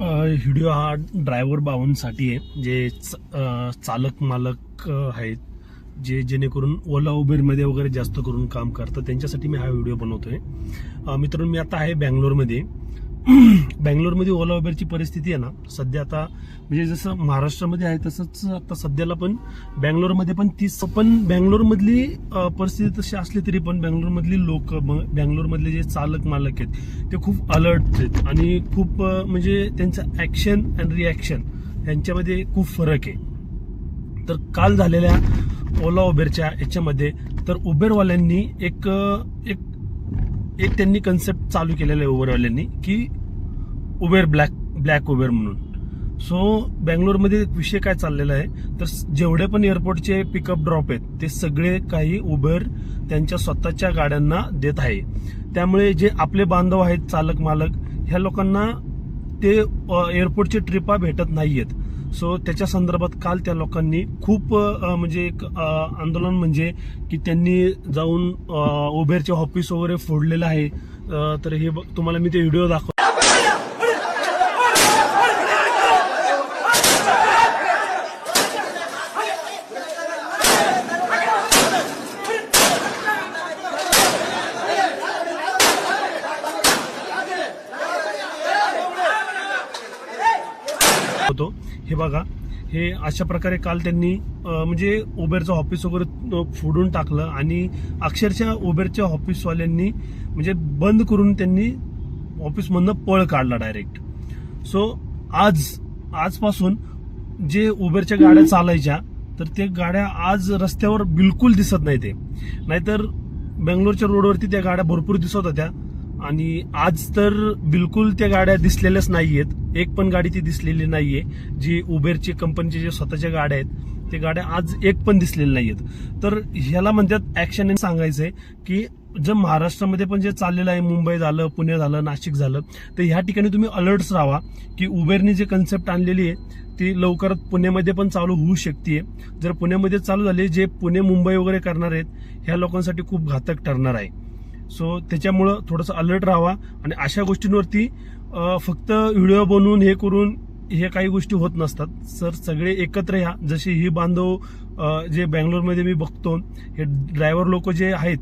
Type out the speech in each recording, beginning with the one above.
Video हा driver बावनसाठी आहे जे च- चालक मालक आहेत जे जेणेकरून ओला उबेरमध्ये वगैरे जास्त करून काम करतात. त्यांच्यासाठी मी हा व्हिडिओ बनवतोय. आहे मित्रांनो मी आता आहे बँगलोरमध्ये. बँगलोरमध्ये ओला उबेरची परिस्थिती आहे ना सध्या आता म्हणजे जसं महाराष्ट्रामध्ये आहे तसंच आता सध्याला पण बँगलोरमध्ये पण तीच पण बँगलोरमधली परिस्थिती तशी असली तरी पण बँगलोरमधली लोक बँगलोरमधले जे चालक मालक आहेत ते खूप अलर्ट आहेत. आणि खूप म्हणजे त्यांचं ऍक्शन अँड रिॲक्शन यांच्यामध्ये खूप फरक आहे. तर काल झालेल्या ओला उबेरच्या याच्यामध्ये तर उबेरवाल्यांनी एक एक एक त्यांनी कन्सेप्ट चालू केलेला आहे उबरवाल्यांनी की उबेर ब्लॅक ब्लॅक उबेर म्हणून. सो बँगलोरमध्ये एक विषय काय चाललेला आहे तर जेवढे पण एअरपोर्टचे पिकअप ड्रॉप आहेत ते सगळे काही उबेर त्यांच्या स्वतःच्या गाड्यांना देत आहे. त्यामुळे जे आपले बांधव आहेत चालक मालक ह्या लोकांना ते एअरपोर्टचे एअरपोर्टची ट्रिपा भेटत नाहीयेत. सो त्याच्या संदर्भात काल त्या लोकांनी खूप म्हणजे एक आंदोलन म्हणजे की त्यांनी जाऊन उबेरचे ऑफिस वगैरे फोडलेलं आहे. तर हे तुम्हाला मी ते व्हिडिओ दाखव होतो. हे बघा हे अशा प्रकारे काल त्यांनी म्हणजे उबेरचं ऑफिस वगैरे फोडून टाकलं आणि अक्षरशः उबेरच्या ऑफिसवाल्यांनी म्हणजे बंद करून त्यांनी ऑफिसमधनं पळ काढला डायरेक्ट सो आज आजपासून जे उबेरच्या गाड्या चालायच्या तर ते गाड्या आज रस्त्यावर बिलकुल दिसत नाही ते. नाहीतर बेंगलोरच्या रोडवरती त्या गाड्या भरपूर दिसत होत्या. आणि आज तर बिलकुल त्या गाड्या दिसलेल्याच नाहीयेत. एक पण गाडी ती दिसलेली नाहीये. जी उबेरची कंपनीच्या जे स्वतःच्या गाड्या आहेत ते गाड्या आज एक पण दिसलेल्या नाहीयेत. तर ह्याला म्हणतात ऍक्शन सांगायचंय की जर महाराष्ट्रामध्ये पण जे चाललेलं आहे मुंबई झालं पुणे झालं नाशिक झालं तर ह्या ठिकाणी तुम्ही अलर्ट्स राहा की उबेरनी जे कन्सेप्ट आणलेली आहे ती लवकरात पुण्यामध्ये पण चालू होऊ शकते जर पुण्यामध्ये चालू झाले जे पुणे मुंबई वगैरे करणार आहेत ह्या लोकांसाठी खूप घातक ठरणार आहे. सो त्याच्यामुळं थोडंसं अलर्ट राहावा. आणि अशा गोष्टींवरती फक्त व्हिडिओ बनवून हे करून हे काही गोष्टी होत नसतात. सर सगळे एकत्र या. जसे ही बांधव जे बँगलोरमध्ये मी बघतो हे ड्रायव्हर लोक जे आहेत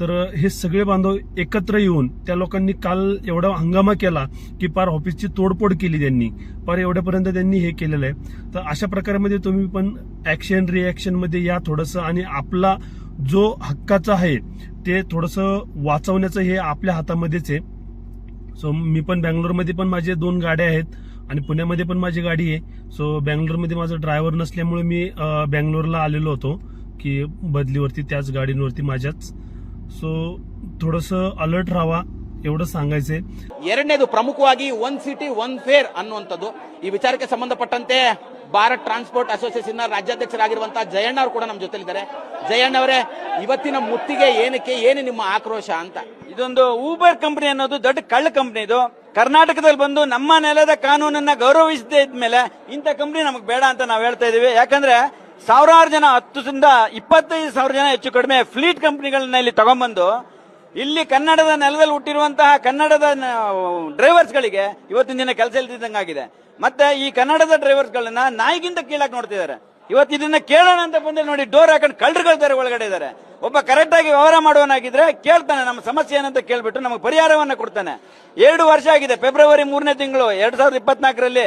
तर हे सगळे बांधव एकत्र येऊन त्या लोकांनी काल एवढा हंगामा केला की पार ऑफिसची तोडफोड केली त्यांनी. पार एवढ्यापर्यंत त्यांनी हे केलेलं आहे. तर अशा प्रकारामध्ये तुम्ही पण ऍक्शन रिॲक्शनमध्ये या थोडंसं. आणि आपला जो हक्काचा आहे ते थोडंसं वाचवण्याचं हे आपल्या हातामध्येच आहे सो मी पण बँगलोरमध्ये पण माझे दोन गाड्या आहेत आणि पुण्यामध्ये पण माझी गाडी आहे सो बँगलोरमध्ये माझा ड्रायव्हर नसल्यामुळे मी अं, बँगलोरला आलेलो होतो की बदलीवरती त्याच गाडींवरती माझ्याच सो थोडंसं अलर्ट राहावा एवढं सांगायचंय ಎರಡನೇದು ಪ್ರಮುಖವಾಗಿ ಒನ್ ಸಿಟಿ ಒನ್ ಫೇರ್ ಅನ್ನುವಂಥದ್ದು ಈ ವಿಚಾರಕ್ಕೆ ಸಂಬಂಧಪಟ್ಟಂತೆ ಭಾರತ್ ಟ್ರಾನ್ಸ್ಪೋರ್ಟ್ ಅಸೋಸಿಯೇಷನ್ ರಾಜ್ಯಾಧ್ಯಕ್ಷರಾಗಿರುವಂತಹ ಜಯಣ್ಣ ಅವರು ಕೂಡ ನಮ್ಮ ಜೊತೆಲಿದ್ದಾರೆ. ಜಯಣ್ಣ ಅವರೇ, ಇವತ್ತಿನ ಮುತ್ತಿಗೆ ಏನಕ್ಕೆ, ಏನು ನಿಮ್ಮ ಆಕ್ರೋಶ ಅಂತ? ಇದೊಂದು ಊಬರ್ ಕಂಪನಿ ಅನ್ನೋದು ದೊಡ್ಡ ಕಳ್ಳ ಕಂಪನಿ ಇದು. ಕರ್ನಾಟಕದಲ್ಲಿ ಬಂದು ನಮ್ಮ ನೆಲದ ಕಾನೂನನ್ನ ಗೌರವಿಸದೇ ಇದ್ಮೇಲೆ ಇಂಥ ಕಂಪನಿ ನಮಗೆ ಬೇಡ ಅಂತ ನಾವು ಹೇಳ್ತಾ ಇದೀವಿ. ಯಾಕಂದ್ರೆ ಸಾವಿರಾರು ಜನ ಹತ್ತರಿಂದ ಇಪ್ಪತ್ತೈದು ಸಾವಿರ ಜನ ಹೆಚ್ಚು ಕಡಿಮೆ ಫ್ಲೀಟ್ ಕಂಪನಿಗಳನ್ನ ಇಲ್ಲಿ ತಗೊಂಡ್ಬಂದು ಇಲ್ಲಿ ಕನ್ನಡದ ನೆಲದಲ್ಲಿ ಹುಟ್ಟಿರುವಂತಹ ಕನ್ನಡದ ಡ್ರೈವರ್ಸ್ ಗಳಿಗೆ ಇವತ್ತಿನ ದಿನ ಕೆಲಸ ಇಲ್ದಿದ್ದಂಗಾಗಿದೆ. ಮತ್ತೆ ಈ ಕನ್ನಡದ ಡ್ರೈವರ್ಸ್ ಗಳನ್ನ ನಾಯಿಗಿಂತ ಕೀಳಾಗಿ ನೋಡ್ತಿದ್ದಾರೆ ಇವತ್ತು ಇದನ್ನ ಕೇಳೋಣ ಅಂತ ಬಂದ್ರೆ ನೋಡಿ ಡೋರ್ ಹಾಕೊಂಡು ಕಳ್ಳರುಗಳಿದ್ದಾರೆ ಒಳಗಡೆ ಇದ್ದಾರೆ. ಒಬ್ಬ ಕರೆಕ್ಟ್ ಆಗಿ ವ್ಯವಹಾರ ಮಾಡುವನಾಗಿದ್ರೆ ಕೇಳ್ತಾನೆ, ನಮ್ಮ ಸಮಸ್ಯೆ ಏನಂತ ಕೇಳ್ಬಿಟ್ಟು ನಮಗೆ ಪರಿಹಾರವನ್ನ ಕೊಡ್ತಾನೆ. ಎರಡು ವರ್ಷ ಆಗಿದೆ, ಫೆಬ್ರವರಿ ಮೂರನೇ ತಿಂಗಳು, ಎರಡ್ ಸಾವಿರದ ಇಪ್ಪತ್ನಾಲ್ಕರಲ್ಲಿ